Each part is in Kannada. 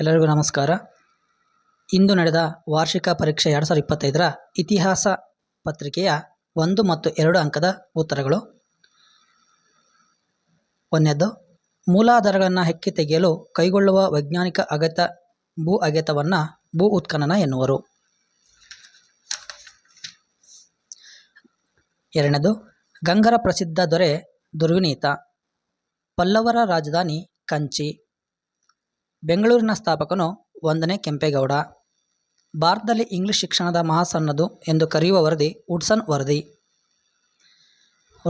ಎಲ್ಲರಿಗೂ ನಮಸ್ಕಾರ. ಇಂದು ನಡೆದ ವಾರ್ಷಿಕ ಪರೀಕ್ಷೆ ಎರಡು ಸಾವಿರದ ಇಪ್ಪತ್ತೈದರ ಇತಿಹಾಸ ಪತ್ರಿಕೆಯ ಒಂದು ಮತ್ತು ಎರಡು ಅಂಕದ ಉತ್ತರಗಳು. ಒಂದನೇದು ಮೂಲಾಧಾರಗಳನ್ನು ಹೆಕ್ಕಿ ತೆಗೆಯಲು ಕೈಗೊಳ್ಳುವ ವೈಜ್ಞಾನಿಕ ಅಗತ ಭೂ ಅಗೆತವನ್ನು ಭೂ ಉತ್ಖನನ ಎನ್ನುವರು. ಎರಡನೇದು, ಗಂಗರ ಪ್ರಸಿದ್ಧ ದೊರೆ ದುರ್ವಿನೀತ. ಪಲ್ಲವರ ರಾಜಧಾನಿ ಕಂಚಿ. ಬೆಂಗಳೂರಿನ ಸ್ಥಾಪಕನು ಒಂದನೇ ಕೆಂಪೇಗೌಡ. ಭಾರತದಲ್ಲಿ ಇಂಗ್ಲಿಷ್ ಶಿಕ್ಷಣದ ಮಹಾಸನ್ನದು ಎಂದು ಕರೆಯುವ ವರದಿ ವುಡ್ಸನ್ ವರದಿ.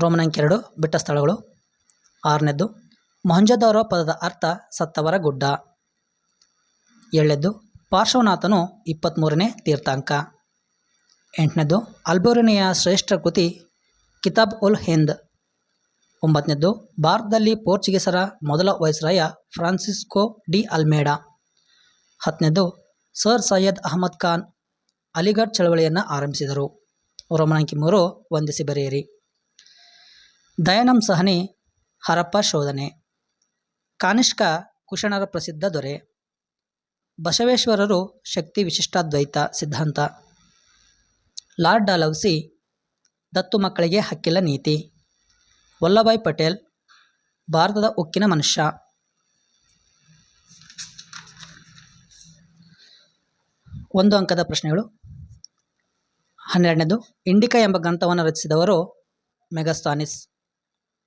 ರೋಮನ್ ಎರಡು ಬಿಟ್ಟ ಸ್ಥಳಗಳು. ಆರನೇದ್ದು ಮೊಹಂಜದಾರೋ ಪದದ ಅರ್ಥ ಸತ್ತವರ ಗುಡ್ಡ. ಏಳನೇದ್ದು, ಪಾರ್ಶ್ವನಾಥನು ಇಪ್ಪತ್ತ್ಮೂರನೇ ತೀರ್ಥಾಂಕ. ಎಂಟನೇದು ಅಲ್ಬೋರಿನಿಯ ಶ್ರೇಷ್ಠ ಕೃತಿ ಕಿತಾಬ್ ಉಲ್ ಹಿಂದ್. ಒಂಬತ್ತನೇದ್ದು ಭಾರತದಲ್ಲಿ ಪೋರ್ಚುಗೀಸರ ಮೊದಲ ವೈಸ್ರಾಯ ಫ್ರಾನ್ಸಿಸ್ಕೋ ಡಿ ಅಲ್ಮೇಡಾ ಹತ್ತನೇದು, ಸರ್ ಸೈಯದ್ ಅಹಮದ್ ಖಾನ್ ಅಲಿಗಢ್ ಚಳವಳಿಯನ್ನು ಆರಂಭಿಸಿದರು. ರೋಮನಾಂಕಿ ಮೂರು, ವಂದಿಸಿ ಬರೆಯಿರಿ. ದಯಾನಂ ಸಹನಿ, ಹರಪ್ಪ ಶೋಧನೆ. ಕಾನಿಷ್ಕ ಕುಶಣರ ಪ್ರಸಿದ್ಧ ದೊರೆ. ಬಸವೇಶ್ವರರು ಶಕ್ತಿ ವಿಶಿಷ್ಟಾದ್ವೈತ ಸಿದ್ಧಾಂತ. ಲಾರ್ಡ್ ಡಾಲೌಸಿ ದತ್ತು ಮಕ್ಕಳಿಗೆ ಹಕ್ಕಿಲ್ಲ ನೀತಿ. ವಲ್ಲಭಾಯ್ ಪಟೇಲ್, ಭಾರತದ ಉಕ್ಕಿನ ಮನುಷ್ಯ. ಒಂದು ಅಂಕದ ಪ್ರಶ್ನೆಗಳು. ಹನ್ನೆರಡನೇದು, ಇಂಡಿಕಾ ಎಂಬ ಗ್ರಂಥವನ್ನು ರಚಿಸಿದವರು ಮೆಗಸ್ತಾನಿಸ್.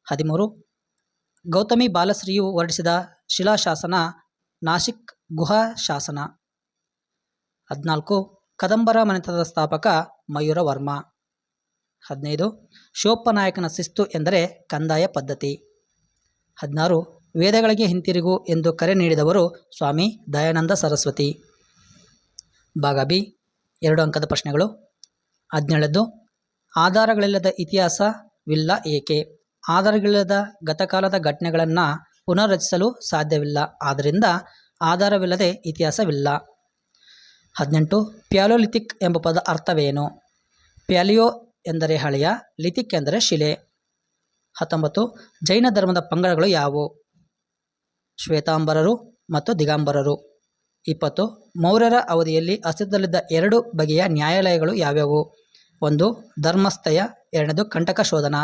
ಹದಿಮೂರು, ಗೌತಮಿ ಬಾಲಶ್ರೀಯು ಹೊರಡಿಸಿದ ಶಿಲಾಶಾಸನ ನಾಸಿಕ್ ಗುಹಾ ಶಾಸನ. ಹದಿನಾಲ್ಕು, ಕದಂಬರ ಮನೆತನದ ಸ್ಥಾಪಕ ಮಯೂರ ವರ್ಮ. ಹದಿನೈದು. ಶೋಪನಾಯಕನ ಶಿಸ್ತು ಎಂದರೆ ಕಂದಾಯ ಪದ್ಧತಿ. ಹದಿನಾರು. ವೇದಗಳಿಗೆ ಹಿಂತಿರುಗು ಎಂದು ಕರೆ ನೀಡಿದವರು ಸ್ವಾಮಿ ದಯಾನಂದ ಸರಸ್ವತಿ. ಭಾಗ ಬಿ. ಎರಡು ಅಂಕದ ಪ್ರಶ್ನೆಗಳು. ಹದಿನೇಳದ್ದು. ಆಧಾರಗಳಿಲ್ಲದ ಇತಿಹಾಸವಿಲ್ಲ ಏಕೆ? ಆಧಾರಗಳಿಲ್ಲದ ಗತಕಾಲದ ಘಟನೆಗಳನ್ನು ಪುನರ್ರಚಿಸಲು ಸಾಧ್ಯವಿಲ್ಲ. ಆದ್ದರಿಂದ ಆಧಾರವಿಲ್ಲದೆ ಇತಿಹಾಸವಿಲ್ಲ. ಹದಿನೆಂಟು. ಪ್ಯಾಲೋಲಿಥಿಕ್ ಎಂಬ ಪದ ಅರ್ಥವೇನು? ಪ್ಯಾಲಿಯೋ ಎಂದರೆ ಹಳೆಯ, ಲಿಥಿಕ್ ಎಂದರೆ ಶಿಲೆ. ಹತ್ತೊಂಬತ್ತು, ಜೈನ ಧರ್ಮದ ಪಂಗಡಗಳು ಯಾವುವು? ಶ್ವೇತಾಂಬರರು ಮತ್ತು ದಿಗಾಂಬರರು. ಇಪ್ಪತ್ತು, ಮೌರ್ಯರ ಅವಧಿಯಲ್ಲಿ ಅಸ್ತಿತ್ವದಲ್ಲಿದ್ದ ಎರಡು ಬಗೆಯ ನ್ಯಾಯಾಲಯಗಳು ಯಾವ್ಯಾವು? ಒಂದು, ಧರ್ಮಸ್ಥಯ, ಎರಡನೇದು ಕಂಟಕ ಶೋಧನ.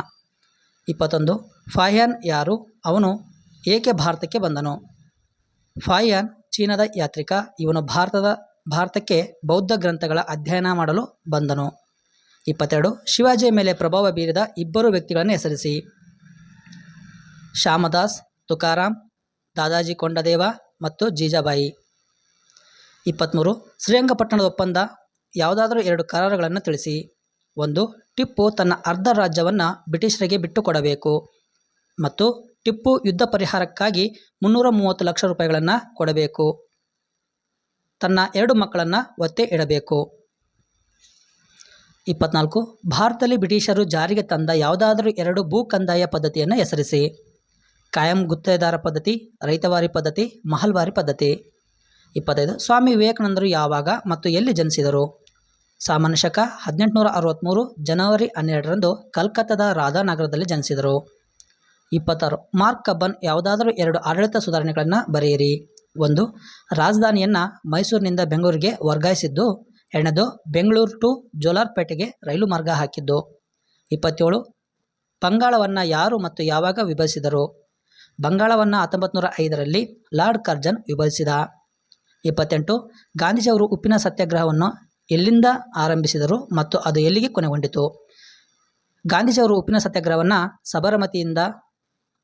ಇಪ್ಪತ್ತೊಂದು, ಫಾಹ್ಯಾನ್ ಯಾರು? ಅವನು ಏಕೆ ಭಾರತಕ್ಕೆ ಬಂದನು? ಫಾಹ್ಯಾನ್ ಚೀನಾದ ಯಾತ್ರಿಕ, ಇವನು ಭಾರತದ, ಭಾರತಕ್ಕೆ ಬೌದ್ಧ ಗ್ರಂಥಗಳ ಅಧ್ಯಯನ ಮಾಡಲು ಬಂದನು. ಇಪ್ಪತ್ತೆರಡು, ಶಿವಾಜಿಯ ಮೇಲೆ ಪ್ರಭಾವ ಬೀರಿದ ಇಬ್ಬರು ವ್ಯಕ್ತಿಗಳನ್ನು ಹೆಸರಿಸಿ. ಶ್ಯಾಮದಾಸ್ ತುಕಾರಾಮ್ ದಾದಾಜಿ ಕೊಂಡದೇವ ಮತ್ತು ಜೀಜಾಬಾಯಿ. ಇಪ್ಪತ್ತ್ಮೂರು, ಶ್ರೀರಂಗಪಟ್ಟಣದ ಒಪ್ಪಂದ, ಯಾವುದಾದರೂ ಎರಡು ಕರಾರುಗಳನ್ನು ತಿಳಿಸಿ. ಒಂದು, ಟಿಪ್ಪು ತನ್ನ ಅರ್ಧ ರಾಜ್ಯವನ್ನು ಬ್ರಿಟಿಷರಿಗೆ ಬಿಟ್ಟುಕೊಡಬೇಕು ಮತ್ತು ಟಿಪ್ಪು ಯುದ್ಧ ಪರಿಹಾರಕ್ಕಾಗಿ ಮುನ್ನೂರ ಮೂವತ್ತು ಲಕ್ಷ ರೂಪಾಯಿಗಳನ್ನು ಕೊಡಬೇಕು. ತನ್ನ ಎರಡು ಮಕ್ಕಳನ್ನು ಒತ್ತೆ ಇಡಬೇಕು. ಇಪ್ಪತ್ನಾಲ್ಕು, ಭಾರತದಲ್ಲಿ ಬ್ರಿಟಿಷರು ಜಾರಿಗೆ ತಂದ ಯಾವುದಾದರೂ ಎರಡು ಭೂ ಕಂದಾಯ ಪದ್ಧತಿಯನ್ನು ಹೆಸರಿಸಿ. ಕಾಯಂ ಗುತ್ತೇದಾರ ಪದ್ಧತಿ, ರೈತವಾರಿ ಪದ್ಧತಿ, ಮಹಲ್ವಾರಿ ಪದ್ಧತಿ. ಇಪ್ಪತ್ತೈದು, ಸ್ವಾಮಿ ವಿವೇಕಾನಂದರು ಯಾವಾಗ ಮತ್ತು ಎಲ್ಲಿ ಜನಿಸಿದರು? ಸಾಮಾನ್ಯ ಶಕ, ಹದಿನೆಂಟುನೂರ ಅರವತ್ತ್ಮೂರು ಜನವರಿ ಹನ್ನೆರಡರಂದು ಕಲ್ಕತ್ತಾದ ರಾಧಾನಗರದಲ್ಲಿ ಜನಿಸಿದರು. ಇಪ್ಪತ್ತಾರು, ಮಾರ್ಕ್ ಕಬ್ಬನ್ ಯಾವುದಾದರೂ ಎರಡು ಆಡಳಿತ ಸುಧಾರಣೆಗಳನ್ನು ಬರೆಯಿರಿ. ಒಂದು, ರಾಜಧಾನಿಯನ್ನು ಮೈಸೂರಿನಿಂದ ಬೆಂಗಳೂರಿಗೆ ವರ್ಗಾಯಿಸಿದ್ದು ಎರಡನೇದು ಬೆಂಗಳೂರು ಟು ಜೋಲಾರ್ಪೇಟೆಗೆ ರೈಲು ಮಾರ್ಗ ಹಾಕಿದ್ದು. ಇಪ್ಪತ್ತೇಳು, ಬಂಗಾಳವನ್ನು ಯಾರು ಮತ್ತು ಯಾವಾಗ ವಿಭಜಿಸಿದರು? ಬಂಗಾಳವನ್ನು ಹತ್ತೊಂಬತ್ತು ನೂರ ಐದರಲ್ಲಿ ಲಾರ್ಡ್ ಕರ್ಜನ್ ವಿಭಜಿಸಿದ. ಇಪ್ಪತ್ತೆಂಟು, ಗಾಂಧೀಜಿಯವರು ಉಪ್ಪಿನ ಸತ್ಯಾಗ್ರಹವನ್ನು ಎಲ್ಲಿಂದ ಆರಂಭಿಸಿದರು ಮತ್ತು ಅದು ಎಲ್ಲಿಗೆ ಕೊನೆಗೊಂಡಿತು? ಗಾಂಧೀಜಿಯವರು ಉಪ್ಪಿನ ಸತ್ಯಾಗ್ರಹವನ್ನು ಸಬರಮತಿಯಿಂದ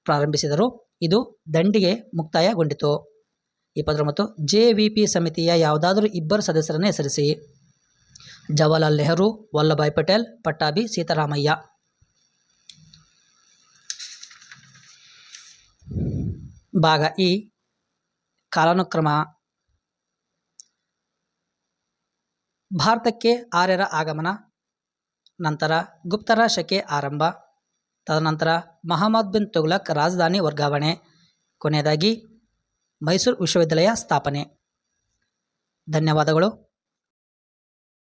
ಪ್ರಾರಂಭಿಸಿದರು. ಇದು ದಂಡಿಗೆ ಮುಕ್ತಾಯಗೊಂಡಿತು. ಇಪ್ಪತ್ತೊಂಬತ್ತು, ಜೆ ವಿ ಪಿ ಸಮಿತಿಯ ಯಾವುದಾದರೂ ಇಬ್ಬರು ಸದಸ್ಯರನ್ನು ಹೆಸರಿಸಿ. ಜವಾಹರ್ಲಾಲ್ ನೆಹರು, ವಲ್ಲಭಾಯ್ ಪಟೇಲ್, ಪಟ್ಟಾಭಿ ಸೀತಾರಾಮಯ್ಯ. ಭಾಗ ಇ ಕಾಲಾನುಕ್ರಮ. ಭಾರತಕ್ಕೆ ಆರ್ಯರ ಆಗಮನ. ನಂತರ ಗುಪ್ತರ ಶಕೆ ಆರಂಭ. ತದನಂತರ ಮಹಮ್ಮದ್ ಬಿನ್ ತುಘಲಕ್ ರಾಜಧಾನಿ ವರ್ಗಾವಣೆ. ಕೊನೆಯದಾಗಿ ಮೈಸೂರು ವಿಶ್ವವಿದ್ಯಾಲಯ ಸ್ಥಾಪನೆ. ಧನ್ಯವಾದಗಳು.